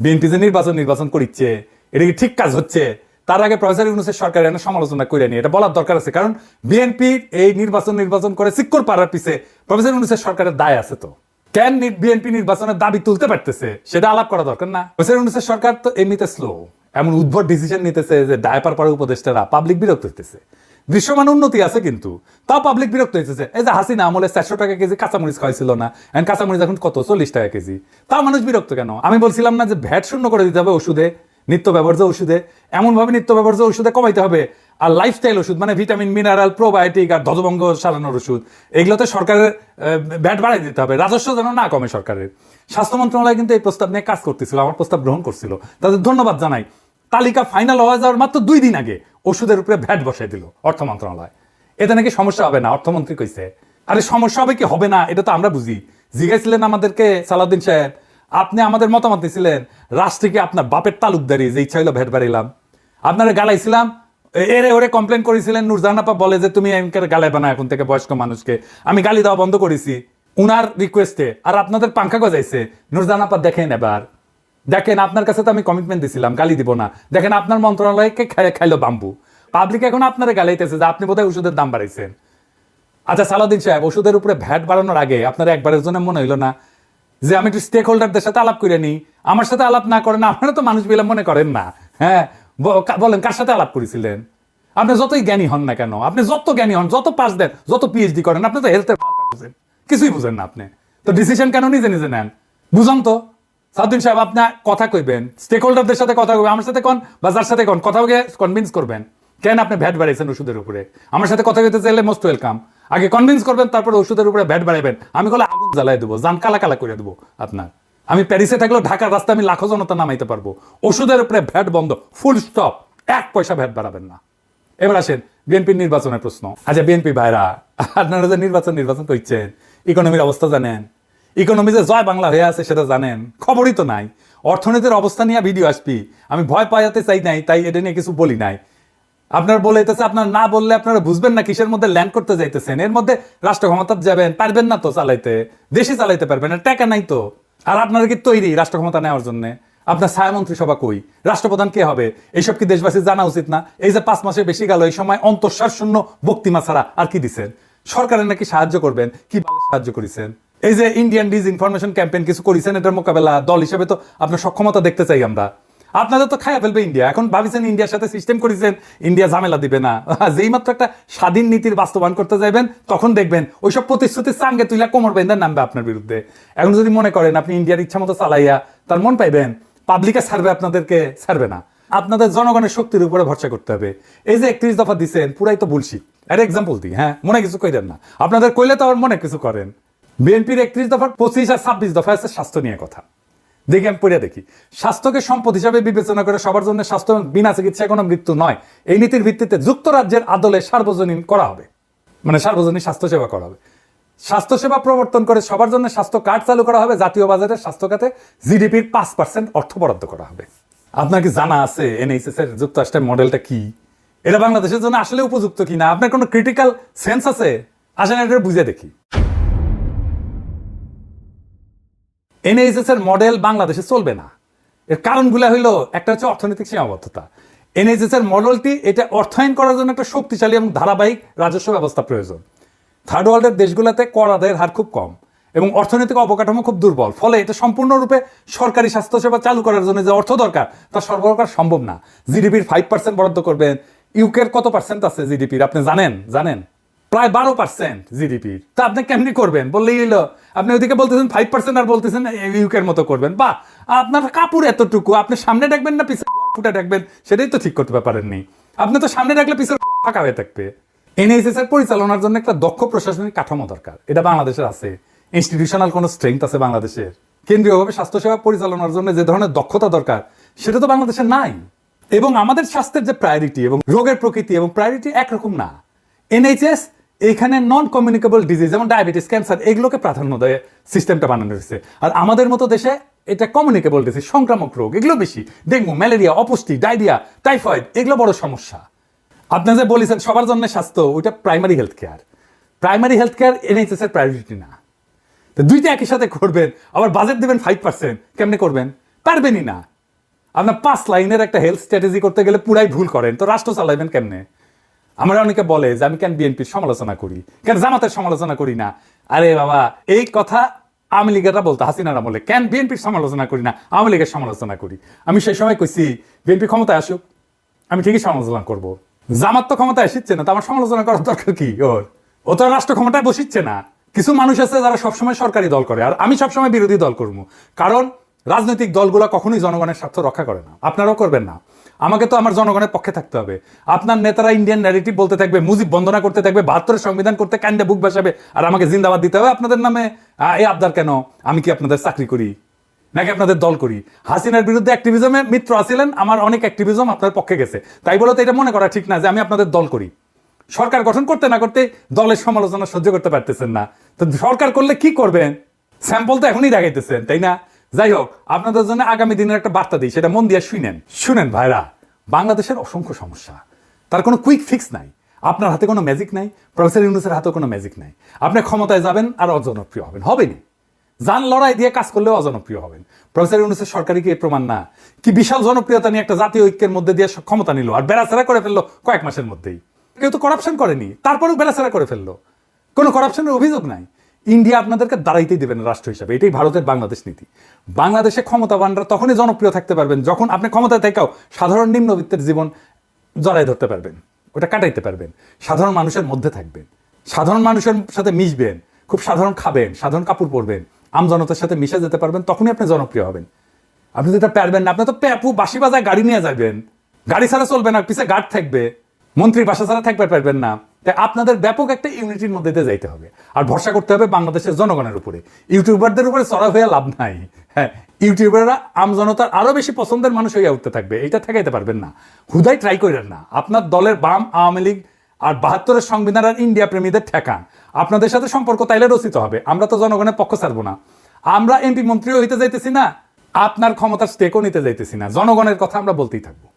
BNP যে নির্বাচন নির্বাচন করিচ্ছে, এটা কি ঠিক কাজ হচ্ছে? তার আগে প্রফেসর ইউনুসের সরকার এনে সমালোচনা করে নিয়ে, এটা বলার দরকার আছে। কারণ বিএনপির এই নির্বাচন নির্বাচন করে সিক্কর পাড়ার পিছে প্রফেসর ইউনুসের সরকারের দায় আছে তো। কেন বিএনপি নির্বাচনের দাবি তুলতে পারতেছে, সেটা আলাপ করা দরকার না। প্রফেসর ইউনুসের সরকার তো এমনিতে স্লো এমন উদ্ভট ডিসিশন নিতেছে যে ডায়পার পাড়া উপদেষ্টারা পাবলিক বিরক্ত হইতেছে। দৃশ্যমান উন্নতি আছে কিন্তু। তাও পাবলিক বিরক্ত হইতেছে এই যে হাসিনা আমলে চারশো টাকা কেজি কাঁচামরিচ খাওয়াইছিল না এখন কাঁচামরিচ এখন কত? চল্লিশ টাকা কেজি। তাও মানুষ বিরক্ত কেন? আমি বলছিলাম না যে ভ্যাট শূন্য করে দিতে হবে ওষুধে, নিত্য ব্যবহার্য ওষুধে, এমনভাবে নিত্য ব্যবহার্য ওষুধে কমাইতে হবে। আর লাইফস্টাইল ওষুধ মানে ভিটামিন মিনারেল প্রোবায়োটিক আর ধ্বজভঙ্গ সারানোর ওষুধ, এগুলোতে সরকারের ভ্যাট বাড়াই দিতে হবে। রাজস্ব যেন না কমে সরকারের। স্বাস্থ্য মন্ত্রণালয় কিন্তু এই প্রস্তাব নিয়ে কাজ করতেছিল, আমার প্রস্তাব গ্রহণ করছিল। তাদের ধন্যবাদ জানাই। তালিকা ফাইনাল হওয়া যাওয়ার মাত্র দুই দিন আগে ওষুধের উপরে ভ্যাট বসাই দিল অর্থ মন্ত্রণালয়। এতে নাকি সমস্যা হবে না, অর্থমন্ত্রী কইছে। আরে সমস্যা হবে কি? হবে না, এটা তো আমরা বুঝি। জিজ্ঞাসিলেন আমাদেরকে সালাউদ্দিন সাহেব, আপনি আমাদের মতামত দিয়েছিলেন রাষ্ট্রকে আপনার বাপের তালুকদারি, যে ইচ্ছা হইল ভ্যাট বাড়িলাম আপনারা গালাইছিলাম এরে ওরে কমপ্লেন করেছিলেন, নুরজাহান আপা বলে যে তুমি এমকে গালাইবা বানা এখন থেকে বয়স্ক মানুষকে। আমি গালি দেওয়া বন্ধ করেছি। উনার রিকোয়েস্টে আর আপনাদের পাঙ্খা গজাইছে। নুরজাহান আপা দেখেন এবার। দেখেন, আপনার কাছে তো আমি কমিটমেন্ট দিছিলাম, গালি দিব না। দেখেন, আপনার মন্ত্রণালয়কে খাইলো বাম্বু পাবলিক এখন আপনারা গালাইতেছে যে আপনি বোধহয় ওষুধের দাম বাড়াইছেন। আচ্ছা সালাউদ্দিন সাহেব, ওষুধের উপরে ভ্যাট বাড়ানোর আগে আপনার একবারের জন্য মনে হইল না যে আমি একটু স্টেক হোল্ডারদের সাথে আলাপ করে নিই। আমার সাথে আলাপ না করেন, আপনারা তো মানুষ বিলা মনে করেন না। হ্যাঁ বলেন, কার সাথে আলাপ করেছিলেন? আপনি যতই জ্ঞানী হন না কেন, আপনি যত জ্ঞানী হন, যত পাস দেন, যত পিএইচডি করেন, আপনি তো হেলথের কিছুই বুঝেন না আপনি। তো ডিসিশন কেন নিজে নিজে নেন? বুঝান তো। সাউদ্দিন সাহেব, আপনি কথা কইবেন। স্টেক হোল্ডারদের সাথে কথা কইবেন। আমার সাথে কোন? বা যার সাথে কোন? কথা কনভিন্স করবেন। কেন আপনি ভ্যাট বাড়াইছেন ওষুধের উপরে? আমার সাথে কথা কইতে চাইলে মোস্ট ওয়েলকাম আগে কনভিন্স করবেন, তারপর ওষুধের উপরে ভ্যাট বাড়াইবেন। আমি কলে আগুন জ্বালাই দেবো, জান কালা কালা করে দেবো আপনার। আমি প্যারিসে থাকলেও ঢাকার রাস্তায় আমি লাখো জনতা নামাইতে পারব। ওষুধের উপরে ভ্যাট বন্ধ ফুল স্টপ এক পয়সা ভ্যাট বাড়াবেন না। এবার আসেন বিএনপির নির্বাচনের প্রশ্ন। আচ্ছা বিএনপি ভাইরা, আপনারা যে নির্বাচন নির্বাচন করছেন ইকোনমির অবস্থা জানেন। ইকোনমি যে জয় বাংলা হয়ে আছে সেটা জানেন। খবরই তো নাই। অর্থনীতির অবস্থা নিয়ে ভিডিও আসবি। আমি ভয় পাইতে চাই নাই, তাই এটা নিয়ে কিছু বলি নাই। আপনার বলে যেতেছে আপনার না বললে আপনারা বুঝবেন না কিসের মধ্যে ল্যান্ড করতে যাইতেছেন। এর মধ্যে রাষ্ট্র ক্ষমতা যাবেন, পারবেন না তো চালাইতে। দেশে চালাইতে পারবেন না টাকা নাই তো। আর আপনারা কি তৈরি রাষ্ট্র ক্ষমতা নেওয়ার জন্য? আপনার ছায়ামন্ত্রী সভা কই? রাষ্ট্রপ্রধান কে হবে? এইসব কি দেশবাসী জানা উচিত না? এই যে পাঁচ মাসের বেশি গেল, এই সময় অন্তঃসার শূন্য বক্তিমা ছাড়া আর কি দিছেন? সরকারের নাকি সাহায্য করবেন? কি সাহায্য করেছেন? এই যে ইন্ডিয়ান ডিজ ইনফরমেশন ক্যাম্পেইন কিছু করেছেন এটার মোকাবেলা দল হিসেবে তো আপনার সক্ষমতা দেখতে চাই আমরা। আপনাদের তো খাইয়া ফেলবে ইন্ডিয়া এখন ভাবিছেন ইন্ডিয়ার সাথে সিস্টেম করেছেন ইন্ডিয়া ঝামেলা দিবে না। যেই মাত্র একটা স্বাধীন নীতির বাস্তবায়ন করতে যাবেন তখন দেখবেন ওইসব প্রতিশ্রুতির সাঙ্গে তুইলা কোমর বেঁধে নামবে আপনার বিরুদ্ধে। এখন যদি মনে করেন আপনি ইন্ডিয়ার ইচ্ছা মতো চালাইয়া তার মন পাইবেন পাবলিকে ছাড়বে আপনাদেরকে, ছাড়বে না। আপনাদের জনগণের শক্তির উপরে ভরসা করতে হবে। এই যে একত্রিশ দফা দিচ্ছেন পুরাই তো বলছি এর এক্সাম্পল দিই হ্যাঁ মনে কিছু কইলেন না। আপনাদের কইলে তো আবার মনে কিছু করেন। বিএনপির একত্রিশ দফার পঁচিশ আর ছাব্বিশ দফা আছে স্বাস্থ্য নিয়ে কথা। দেখি, আমি পড়ে দেখি। স্বাস্থ্যকে সম্পদ হিসাবে বিবেচনা করে সবার জন্য স্বাস্থ্য বিনা চিকিৎসা কোনো মৃত্যু নয়। এই নীতির ভিত্তিতে যুক্তরাজ্যের আদলে সার্বজনীন করা হবে। মানে সার্বজনীন স্বাস্থ্যসেবা করা হবে। স্বাস্থ্যসেবা প্রবর্তন করে সবার জন্য স্বাস্থ্য কার্ড চালু করা হবে, জাতীয় বাজারে স্বাস্থ্য খাতে জিডিপির পাঁচ পার্সেন্ট অর্থ বরাদ্দ করা হবে। আপনার কি জানা আছে এনএইচএস এর যুক্তরাষ্ট্রের মডেলটা কি? এটা বাংলাদেশের জন্য আসলে উপযুক্ত কিনা? আপনার কোনো ক্রিটিক্যাল সেন্স আছে? আসেন, এটা বুঝে দেখি। এনএইচএস এর মডেল বাংলাদেশে চলবে না। এর কারণগুলো হইল, একটা হচ্ছে অর্থনৈতিক সীমাবদ্ধতা। এনএইচএস এর মডেলটি এটা অর্থায়ন করার জন্য একটা শক্তিশালী এবং ধারাবাহিক রাজস্ব ব্যবস্থা প্রয়োজন। থার্ড ওয়ার্ল্ডের দেশগুলোতে কর আদায়ের হার খুব কম এবং অর্থনৈতিক অবকাঠামো খুব দুর্বল। ফলে এটা সম্পূর্ণরূপে সরকারি স্বাস্থ্যসেবা চালু করার জন্য যে অর্থ দরকার, তা সরবরাহ করা সম্ভব না। জিডিপির ফাইভ পার্সেন্ট বরাদ্দ করবেন। ইউকের কত পার্সেন্ট আছে জিডিপির আপনি জানেন জানেন। প্রায় বারো পার্সেন্ট জিডিপির। তা আপনি কেমনি করবেন? বললেই হলো আপনি ওইদিকে বলতেছেন ফাইভ পার্সেন্ট আর বলতেছেন ইউকের মতো করবেন। বা আপনার কাপড় এতটুকু আপনি সামনে ডাকবেন না পিছনে ফুটা ডাকবেন সেটাই তো ঠিক করতে পারেননি আপনি তো সামনে ডাকলে পিছনে ফাঁকা হয়ে থাকবে। এনএইচএস এর পরিচালনার জন্য একটা দক্ষ প্রশাসনিক কাঠামো দরকার। এটা বাংলাদেশের আছে। ইনস্টিটিউশনাল কোনো স্ট্রেংথ আছে বাংলাদেশের। কেন্দ্রীয়ভাবে স্বাস্থ্যসেবা পরিচালনার জন্য যে ধরনের দক্ষতা দরকার সেটা তো বাংলাদেশে নাই। এবং আমাদের স্বাস্থ্যের যে প্রায়োরিটি এবং রোগের প্রকৃতি এবং প্রায়োরিটি একরকম না। এনএইচএস এখানে নন কমিউনিকেবল ডিজিজ যেমন ডায়াবেটিস ক্যান্সার এগুলোকে প্রাধান্য দেয় সিস্টেমটা বানানো হয়েছে। আর আমাদের মতো দেশে এটা কমিউনিকেবল ডিজিজ সংক্রামক রোগ, এগুলো বেশি। ডেঙ্গু, ম্যালেরিয়া, অপুষ্টি, ডায়রিয়া, টাইফয়েড, এগুলো বড় সমস্যা। আপনি যে বলেছেন, সবার জন্য স্বাস্থ্য, ওইটা primary health care primary health care NHS এর প্রায়োরিটি না। তো দুইটা একই সাথে করবেন, আবার বাজেট দেবেন ফাইভ পার্সেন্ট কেমনে করবেন? পারবেনই না। আপনার পাঁচ লাইনের একটা হেলথ স্ট্র্যাটেজি করতে গেলে পুরাই ভুল করেন। তো রাষ্ট্র চালাইবেন কেমনে? আমরা অনেকে বলে যে আমি কেন বিএনপির সমালোচনা করি? কেন জামাতের সমালোচনা করি না? আরে বাবা, এই কথা আওয়ামী লীগেরা বলতো, হাসিনার আমলে কেন বিএনপির সমালোচনা করি না? আওয়ামী লীগের সমালোচনা করি। আমি সেই সময় কইছি, বিএনপি ক্ষমতায় আসুক, আমি ঠিকই সমালোচনা করব। জামাত তো ক্ষমতায় এসেছে না, তো আমার সমালোচনা করার দরকার কি? ওর, ও তো রাষ্ট্র ক্ষমতায় বসিচ্ছে না। কিছু মানুষ আছে যারা সবসময় সরকারি দল করে, আর আমি সবসময় বিরোধী দল করব। কারণ রাজনৈতিক দলগুলো কখনোই জনগণের স্বার্থ রক্ষা করে না। আপনারাও করবেন না। আমাকে তো আমার জনগণের পক্ষে থাকতে হবে। আপনার নেতারা ইন্ডিয়ান ন্যারেটিভ বলতে থাকবে, মুজিব বন্দনা করতে থাকবে, বাহাত্তরের সংবিধান করতে কান্দে বুক বাসাবে আর আমাকে জিন্দাবাদ দিতে হবে আপনাদের নামে। এই আবদার কেন? আমি কি আপনাদের চাকরি করি? নাকি আপনাদের দল করি? হাসিনার বিরুদ্ধে অ্যাক্টিভিজমে মিত্র আছিলেন, আমার অনেক অ্যাক্টিভিজম আপনার পক্ষে গেছে। তাই বলে তো এটা মনে করা ঠিক না যে আমি আপনাদের দল করি। সরকার গঠন করতে না করতে দলের সমালোচনা সহ্য করতে পারতেছেন না। তো সরকার করলে কি করবেন? স্যাম্পল তো এখনই দেখাইতেছেন, তাই না? যাই হোক, আপনাদের জন্য আগামী দিনের একটা বার্তা দিই, সেটা মন দিয়ে শুনেন। শুনেন ভাইরা, বাংলাদেশের অসংখ্য সমস্যা। তার কোনো কুইক ফিক্স নাই। আপনার হাতে কোনো ম্যাজিক নাই প্রফেসর ইউনুসের হাতে কোনো ম্যাজিক নাই। আপনি ক্ষমতায় যাবেন আর অজনপ্রিয় হবেন হবেনি যান লড়াই দিয়ে কাজ করলেও অজনপ্রিয় হবেন। প্রফেসর ইউনুসের সরকারি কি প্রমাণ না? কি বিশাল জনপ্রিয়তা নিয়ে একটা জাতীয় ঐক্যের মধ্যে দিয়ে ক্ষমতা নিল? আর বেড়াচেরা করে ফেলল কয়েক মাসের মধ্যেই। কেউ তো করাপশন করেনি, তারপরেও বেড়াচেরা করে ফেলল। কোনো করাপশনের অভিযোগ নাই। ইন্ডিয়া আপনাদেরকে দাঁড়াইতেই দেবেন রাষ্ট্র হিসাবে। এটাই ভারতের বাংলাদেশ নীতি। বাংলাদেশে ক্ষমতাবানরা তখনই জনপ্রিয় থাকতে পারবেন যখন আপনি ক্ষমতায় থেকেও সাধারণ নিম্নবিত্তের জীবন জড়াই ধরতে পারবেন। ওটা কাটাইতে পারবেন। সাধারণ মানুষের মধ্যে থাকবেন। সাধারণ মানুষের সাথে মিশবেন। খুব সাধারণ খাবেন, সাধারণ কাপড় পরবেন। আমজনতার সাথে মিশে যেতে পারবেন, তখনই আপনি জনপ্রিয় হবেন। আপনি এটা পারবেন না, আপনি তো প্যাপু বাসি বাজায় গাড়ি নিয়ে যাবেন। গাড়ি ছাড়া চলবে না, পিছে গার্ড থাকবে। মন্ত্রীর বাসা ছাড়া থাকবে পারবেন না। তাই আপনাদের ব্যাপক একটা ইউনিটির মধ্যে দিয়ে যাইতে হবে। আর ভরসা করতে হবে বাংলাদেশের জনগণের উপরে। ইউটিউবারদের উপরে চড়া হয়ে লাভ নাই। হ্যাঁ ইউটিউবাররা আমজনতার আরও বেশি পছন্দের মানুষ হয়ে উঠতে থাকবে। এটা ঠেকাইতে পারবেন না। হুদাই ট্রাই করেন না। আপনার দলের বাম আওয়ামী লীগ আর বাহাত্তরের সংবিধান আর ইন্ডিয়া প্রেমীদের ঠেকান। আপনাদের সাথে সম্পর্ক তাইলে রচিত হবে। আমরা তো জনগণের পক্ষ ছাড়বো না। আমরা এমপি মন্ত্রীও হইতে যাইতেছি না। আপনার ক্ষমতার স্টেকও নিতে যাইতেছি না। জনগণের কথা আমরা বলতেই থাকব।